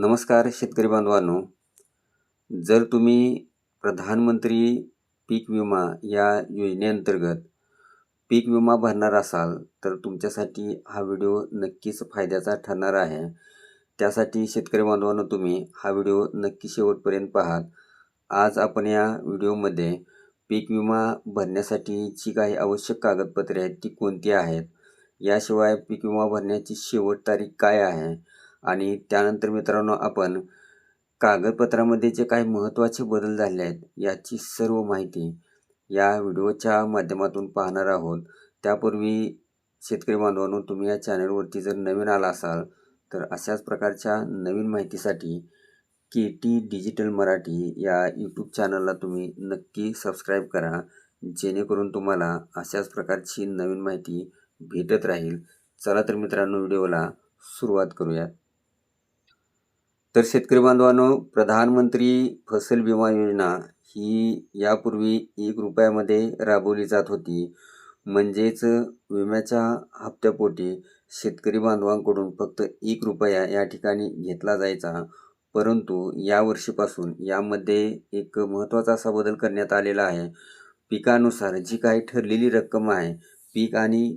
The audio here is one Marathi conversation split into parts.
नमस्कार शेतकरी बांधवांनो. जर तुम्ही प्रधानमंत्री पीक विमा या योजनेअंतर्गत पीक विमा भरणार असाल तर तुमच्यासाठी हा व्हिडिओ नक्कीच फायद्याचा ठरणार आहे. त्यासाठी शेतकरी बांधवांनो तुम्ही हा व्हिडिओ नक्की शेवटपर्यंत पाहाल. आज आपण या व्हिडिओमध्ये पीक विमा भरण्यासाठी जी काही आवश्यक कागदपत्रे आहेत ती कोणती आहेत? याशिवाय पीक विमा भरण्याची शेवट तारीख काय आहे? आणि त्यानंतर मित्रांनो आपण कागदपत्रामध्ये जे काही महत्त्वाचे बदल झाले आहेत याची सर्व माहिती या व्हिडिओच्या माध्यमातून पाहणार आहोत. त्यापूर्वी शेतकरी बांधवांनो तुम्ही या चॅनलवरती जर नवीन आला असाल तर अशाच प्रकारच्या नवीन माहितीसाठी के टी डिजिटल मराठी या यूट्यूब चॅनलला तुम्ही नक्की सबस्क्राईब करा जेणेकरून तुम्हाला अशाच प्रकारची नवीन माहिती भेटत राहील. चला तर मित्रांनो व्हिडिओला सुरुवात करूयात. तर शेतकरी बांधवांनो प्रधानमंत्री फसल विमा योजना ही यापूर्वी एक रुपयामध्ये राबवली जात होती. म्हणजेच विम्याच्या हप्त्यापोटी शेतकरी बांधवांकडून फक्त एक रुपया या ठिकाणी घेतला जायचा. परंतु यावर्षीपासून यामध्ये एक महत्त्वाचा असा बदल करण्यात आलेला आहे. पिकानुसार जी काही ठरलेली रक्कम आहे पीक आणि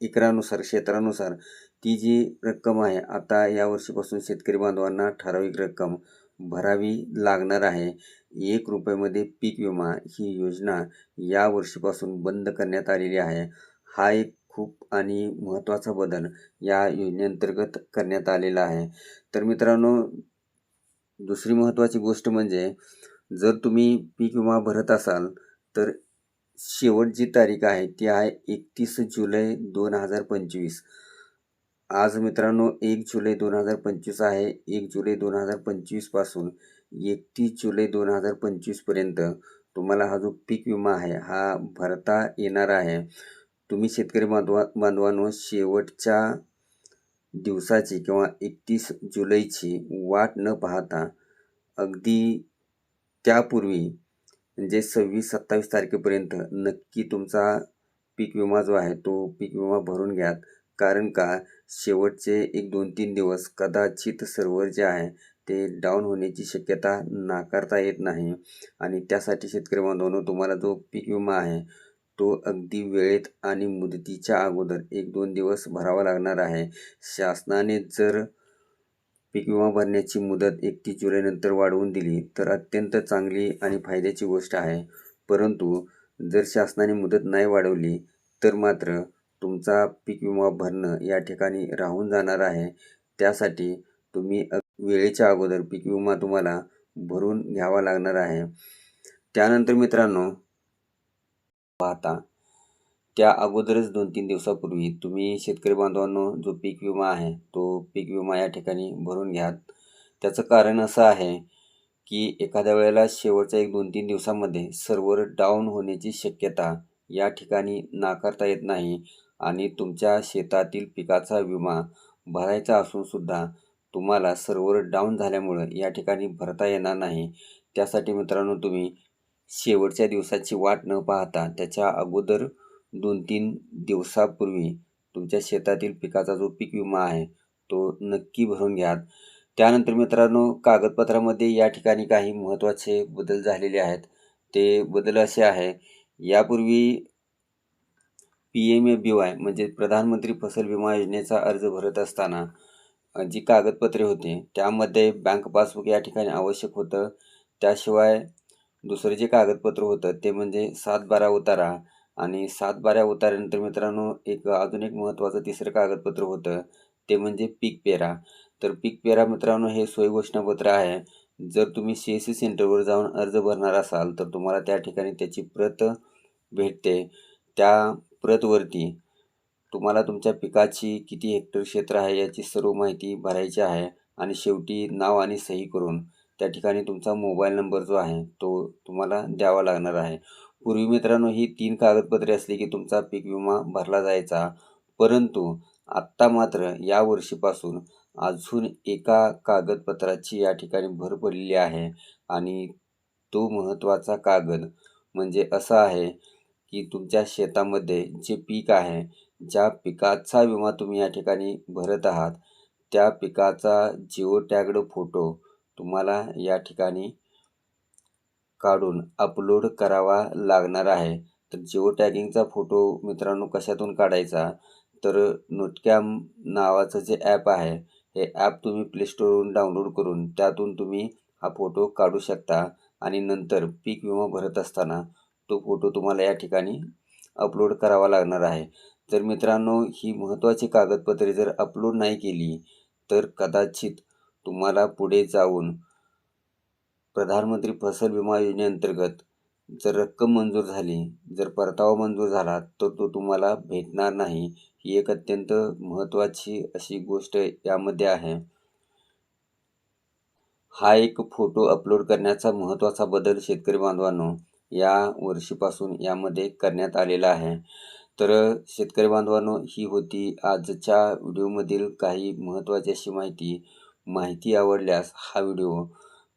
एकरानुसार क्षेत्रानुसार ती जी रक्कम आहे आता या वर्षीपासून शेतकरी बांधवांना ठराविक रक्कम भरावी लागणार आहे. एक रुपयामध्ये पीक विमा ही योजना या वर्षीपासून बंद करण्यात आलेली आहे. हा एक खूप आणि महत्त्वाचा बदल या योजनेअंतर्गत करण्यात आलेला आहे. तर मित्रांनो दुसरी महत्त्वाची गोष्ट म्हणजे जर तुम्ही पीक विमा भरत असाल तर शेवट जी तारीख आहे ती आहे एकतीस जुलै दोन हजार पंचवीस. आज मित्रांनो एक जुलै दोन हजार पंचवीस आहे. एक जुलै दोन हजार पंचवीसपासून एकतीस जुलै दोन हजार पंचवीसपर्यंत तुम्हाला हा जो पीक विमा आहे हा भरता येणार आहे. तुम्ही शेतकरी बांधवा बांधवांनो शेवटच्या दिवसाची किंवा एकतीस जुलैची वाट न पाहता अगदी त्यापूर्वी म्हणजे सव्वीस सत्तावीस तारखेपर्यंत नक्की तुमचा पीक विमा जो आहे तो पीक विमा भरून घ्या कारण का? शेवटचे एक दोन तीन दिवस कदाचित सर्व्हर जे आहे ते डाऊन होण्याची शक्यता नाकारता येत नाही. आणि त्यासाठी शेतकरी बांधवांनो तुम्हाला जो पीक विमा आहे तो अगदी वेळेत आणि मुदतीच्या अगोदर एक दोन दिवस भरावा लागणार आहे. शासनाने जर पीक विमा भरण्याची मुदत एकतीस जुलैनंतर वाढवून दिली तर अत्यंत चांगली आणि फायद्याची गोष्ट आहे. परंतु जर शासनाने मुदत नाही वाढवली तर मात्र तुमचा पीक विमा भरणं या ठिकाणी राहून जाणार आहे. त्यासाठी तुम्ही वेळेच्या अगोदर पीक विमा तुम्हाला भरून घ्यावा लागणार आहे. त्यानंतर मित्रांनो पाहता त्या अगोदरच दोन तीन दिवसापूर्वी तुम्ही शेतकरी बांधवांनो जो पीक विमा आहे तो पीक विमा या ठिकाणी भरून घ्या. त्याचं कारण असं आहे की एखाद्या वेळेला शेवटच्या एक दोन तीन दिवसामध्ये सर्व्हर डाऊन होण्याची शक्यता या ठिकाणी नाकारता येत नाही. आणि तुमच्या शेतातील पिकाचा विमा भरायचा असूनसुद्धा तुम्हाला सर्व्हर डाऊन झाल्यामुळं या ठिकाणी भरता येणार नाही. त्यासाठी मित्रांनो तुम्ही शेवटच्या दिवसाची वाट न पाहता त्याच्या अगोदर दोन तीन दिवसापूर्वी तुमच्या शेतातील पिकाचा जो पीक विमा आहे तो नक्की भरून घ्या त्यानंतर मित्रांनो कागदपत्रामध्ये या ठिकाणी काही महत्त्वाचे बदल झालेले आहेत. ते बदल असे आहे. यापूर्वी P M A B Y म्हणजे प्रधानमंत्री फसल विमा योजनेचा अर्ज भरत असताना जी कागदपत्रे होती त्यामध्ये बँक पासबुक या ठिकाणी आवश्यक होतं. त्याशिवाय दुसरं जे कागदपत्र होतं ते म्हणजे सात बारा उतारा आणि सात बारा उताऱ्यानंतर मित्रांनो एक अजून एक महत्त्वाचं तिसरं कागदपत्र होतं ते म्हणजे पीक पेरा. तर पीक पेरा मित्रांनो हे सोयी घोषणापत्र आहे. जर तुम्ही सी एस सी सेंटरवर जाऊन अर्ज भरणार असाल तर तुम्हाला त्या ठिकाणी त्याची प्रत भेटते. त्या प्रतवरती. तुम्हाला तुमच्या पिकाची किती हेक्टर क्षेत्र आहे याची सर्व माहिती भरायची आहे आणि शेवटी नाव आणि सही करून त्या ठिकाणी तुमचा मोबाईल नंबर जो आहे तो तुम्हाला द्यावा लागणार आहे. पूर्वी मित्रांनो ही तीन कागदपत्रे असली की तुमचा पीक विमा भरला जायचा. परंतु आत्ता मात्र या वर्षीपासून अजून एका कागदपत्राची या ठिकाणी भर पडलेली आहे आणि तो महत्त्वाचा कागद म्हणजे असा आहे की तुमच्या शेतामध्ये जे पीक आहे ज्या पिकाचा विमा तुम्ही या ठिकाणी भरत आहात त्या पिकाचा जिओ टॅग्ड फोटो तुम्हाला या ठिकाणी काढून अपलोड करावा लागणार आहे. तर जिओ टॅगिंगचा फोटो मित्रांनो कशातून काढायचा? तर नोटकॅम नावाचं जे ॲप आहे हे ॲप तुम्ही प्लेस्टोरवरून डाउनलोड करून त्यातून तुम्ही हा फोटो काढू शकता आणि नंतर पीक विमा भरत असताना तो फोटो तुम्हाला या ठिकाणी अपलोड करावा लागणार आहे. तर मित्रांनो ही महत्त्वाची कागदपत्रे जर अपलोड नाही केली तर कदाचित तुम्हाला पुढे जाऊन प्रधानमंत्री फसल विमा योजनेअंतर्गत जर रक्कम मंजूर झाली जर परतावा मंजूर झाला तर तो तुम्हाला भेटणार नाही. ही एक अत्यंत महत्त्वाची अशी गोष्ट यामध्ये आहे. हा एक फोटो अपलोड करण्याचा महत्त्वाचा बदल शेतकरी बांधवांनो या वर्षीपासून यामध्ये करण्यात आलेला आहे. तर शेतकरी बांधवांनो ही होती आजच्या व्हिडिओमधील काही महत्त्वाची अशी माहिती. माहिती आवडल्यास हा व्हिडिओ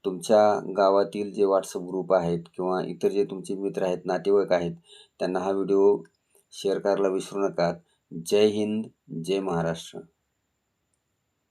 तुमच्या गावातील जे व्हॉट्सअप ग्रुप आहेत किंवा इतर जे तुमचे मित्र आहेत नातेवाईक आहेत त्यांना हा व्हिडिओ शेअर करायला विसरू नका. जय हिंद जय महाराष्ट्र.